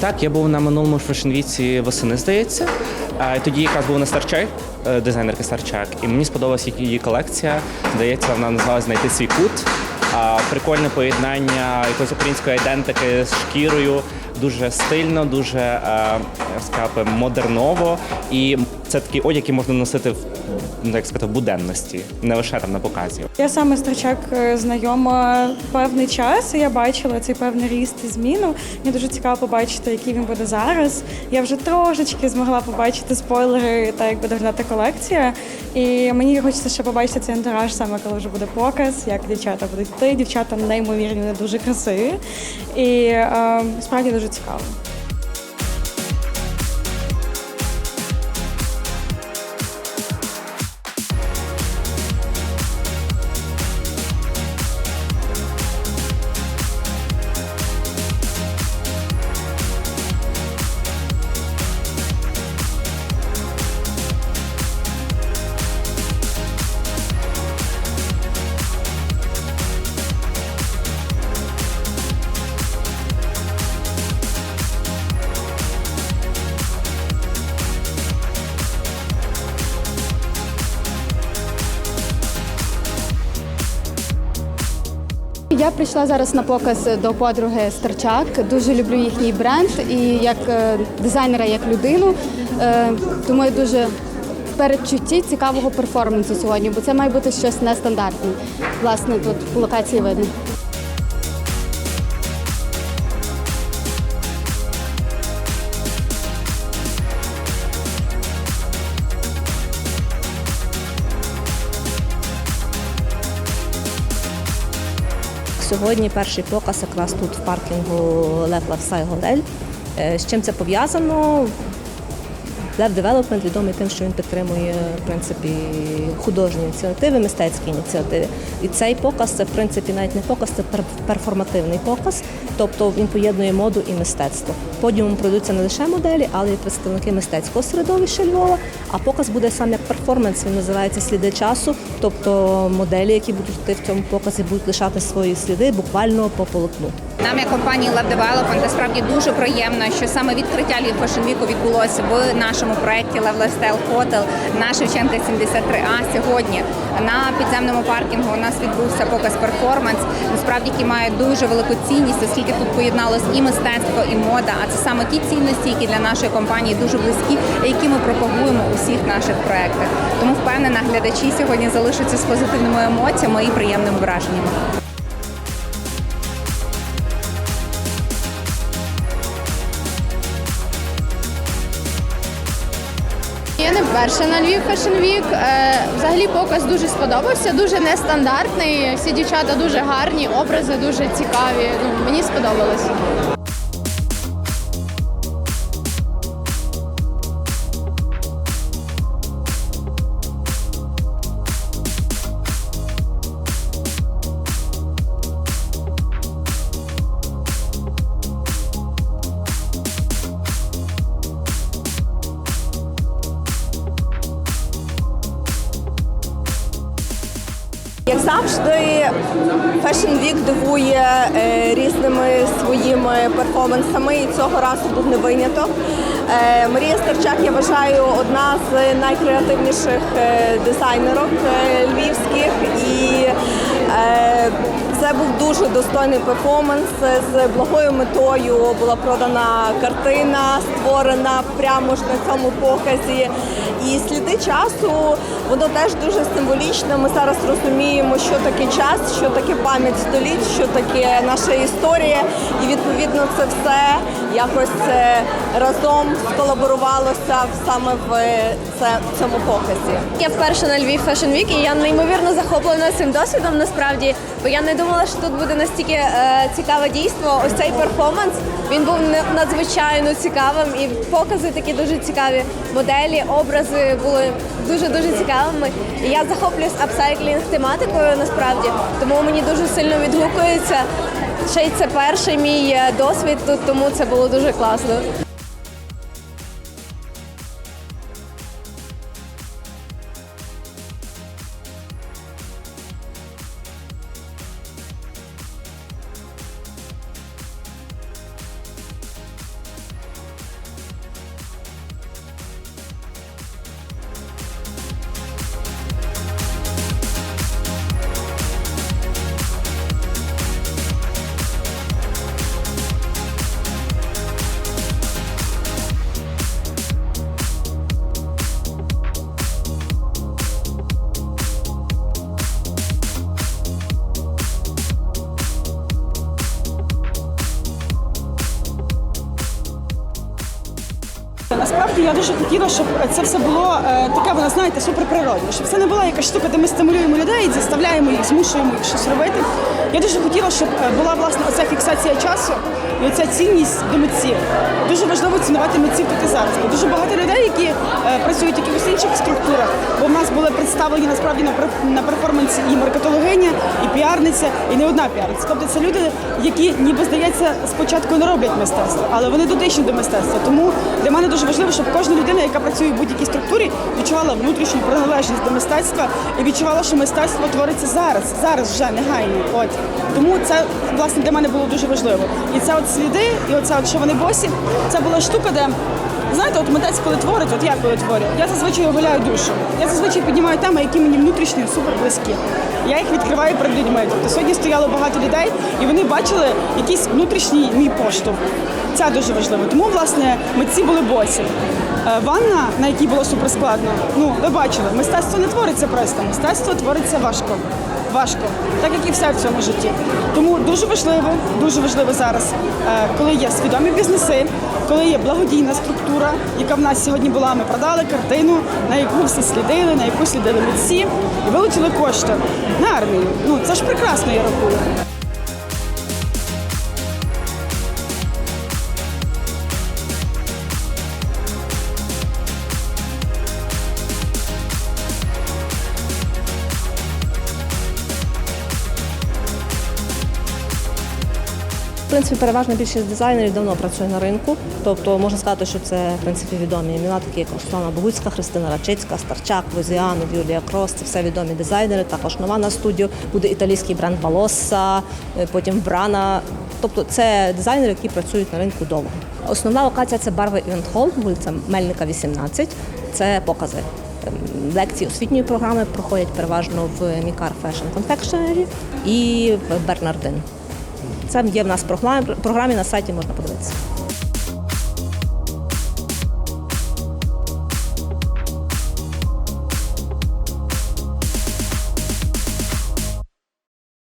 Так, я був на минулому фешн-віці восени, здається. Тоді якраз був на Старчай, дизайнерка Старчак, і мені сподобалася її колекція. Здається, вона називалася знайти свій кут. Прикольне поєднання якоїсь української ідентики з шкірою. Дуже стильно, дуже е, би, модерново. І це такий одяг, який можна носити в ну, як сказати, в буденності, не лише там на показі. Я саме з Трачак е, знайома певний час. і Я бачила цей певний ріст і зміну. Мені дуже цікаво побачити, який він буде зараз. Я вже трошечки змогла побачити спойлери та як буде виглядати колекція. І мені хочеться ще побачити цей антураж саме коли вже буде показ, як дівчата будуть йти. Дівчата неймовірні, дуже красиві. І е, справді дуже цікаво. Я прийшла зараз на показ до подруги Старчак. Дуже люблю їхній бренд і як е, дизайнера, як людину. Е, Тому я дуже в передчутті цікавого перформансу сьогодні, бо це має бути щось нестандартне. Власне, тут по локації видно. Сьогодні перший показ якраз тут в паркінгу Лев Лавсай. Е, З чим це пов'язано? Лев Девелопмент відомий тим, що він підтримує в принципі художні ініціативи, мистецькі ініціативи. І цей показ це в принципі навіть не показ, це перформативний показ, тобто він поєднує моду і мистецтво. Подіумом пройдуться не лише моделі, але й представники мистецького середовища Львова. А показ буде сам як перформанс. Він називається Сліди часу. Тобто моделі, які будуть йти в цьому показі, будуть лишати свої сліди буквально по полотну. Нам, як компанії Lab Development, насправді дуже приємно, що саме відкриття Львів Fashion Week відбулося в нашому проєкті Love Lifestyle Hotel на Шевченка 73А. Сьогодні на підземному паркінгу у нас відбувся показ перформанс, насправді який має дуже велику цінність, оскільки тут поєдналось і мистецтво, і мода. А це саме ті цінності, які для нашої компанії дуже близькі, які ми пропагуємо у всіх наших проєктах. Тому впевнена, глядачі сьогодні залишаться з позитивними емоціями і приємними враженнями. Вперше на Львів Fashion Week. Е, Взагалі показ дуже сподобався, дуже нестандартний. Всі дівчата дуже гарні, образи дуже цікаві. Ну, мені сподобалось. Як завжди, Fashion Week дивує е, різними своїми перформансами, і цього разу був не виняток. Е, Марія Старчак, я вважаю, одна з найкреативніших е, дизайнерок львівських, і це був дуже достойний перформанс. З благою метою була продана картина, створена прямо ж на цьому показі. І сліди часу воно теж дуже символічне. Ми зараз розуміємо, що таке час, що таке пам'ять століть, що таке наша історія. І відповідно це все якось е, разом сколаборувалося саме в е, цьому показі. Я вперше на Львів Fashion Week і я неймовірно захоплена цим досвідом насправді, бо я не думала, що тут буде настільки е, цікаве дійство. Ось цей перформанс він був надзвичайно цікавим, і покази такі дуже цікаві. Моделі, образи були дуже дуже цікавими. І я захоплююсь апсайклінг тематикою насправді, тому мені дуже сильно відгукується. Ще й це перший мій е, досвід тут, тому це було дуже класно. Я дуже хотіла, щоб це все було е, таке, воно знаєте, суперприродне, щоб це не була якась штука, де ми стимулюємо людей, заставляємо їх, змушуємо їх щось робити. Я дуже хотіла, щоб е, була власне оця фіксація часу і оця цінність до митців. Дуже важливо цінувати митців тут і зараз. Дуже багато людей, які е, працюють в якихось інших структурах, бо в нас були представлені насправді на на перформансі і маркетологиня, і піарниця, і не одна піарниця. Тобто це люди, які ніби здається спочатку не роблять мистецтво, але вони дотичні до мистецтва. Тому для мене дуже важливо, щоб кожна людина, яка працює в будь-якій структурі, відчувала внутрішню приналежність до мистецтва і відчувала, що мистецтво твориться зараз, зараз вже негайно. От тому це власне для мене було дуже важливо. І це от сліди, і оце, от що вони босі, це була штука, де. Знаєте, от митець, коли творить, от я коли творю, я зазвичай оголяю душу. Я зазвичай піднімаю теми, які мені внутрішньо супер близькі. Я їх відкриваю перед людьми. Тобто сьогодні стояло багато людей, і вони бачили якийсь внутрішній мій поштовх. Це дуже важливо. Тому, власне, митці були босі. Е, Ванна, на якій було суперскладно, ну ви бачили, мистецтво не твориться просто, мистецтво твориться важко. Важко, так як і все в цьому житті. Тому дуже важливо, дуже важливо зараз, е, коли є свідомі бізнеси, коли є благодійна структура, яка в нас сьогодні була. Ми продали картину, на яку всі слідили, на яку слідили митці, і вилучили кошти на армію. Ну це ж прекрасно, я рахую. В принципі, переважна більшість дизайнерів давно працює на ринку. Тобто можна сказати, що це в принципі відомі імена, такі як Руслана Богуцька, Христина Рачицька, Старчак, Лузіанов, Юлія Крос. Це все відомі дизайнери. Також нова на студію буде італійський бренд Балоса, е, потім Брана. Тобто це дизайнери, які працюють на ринку довго. Основна локація це барви Івент Холл, вулиця Мельника, 18. Це покази. Ем, Лекції освітньої програми проходять переважно в Мікар Fashion Confectionery і в Бернардин. Це є в нас в програмі, на сайті можна подивитися.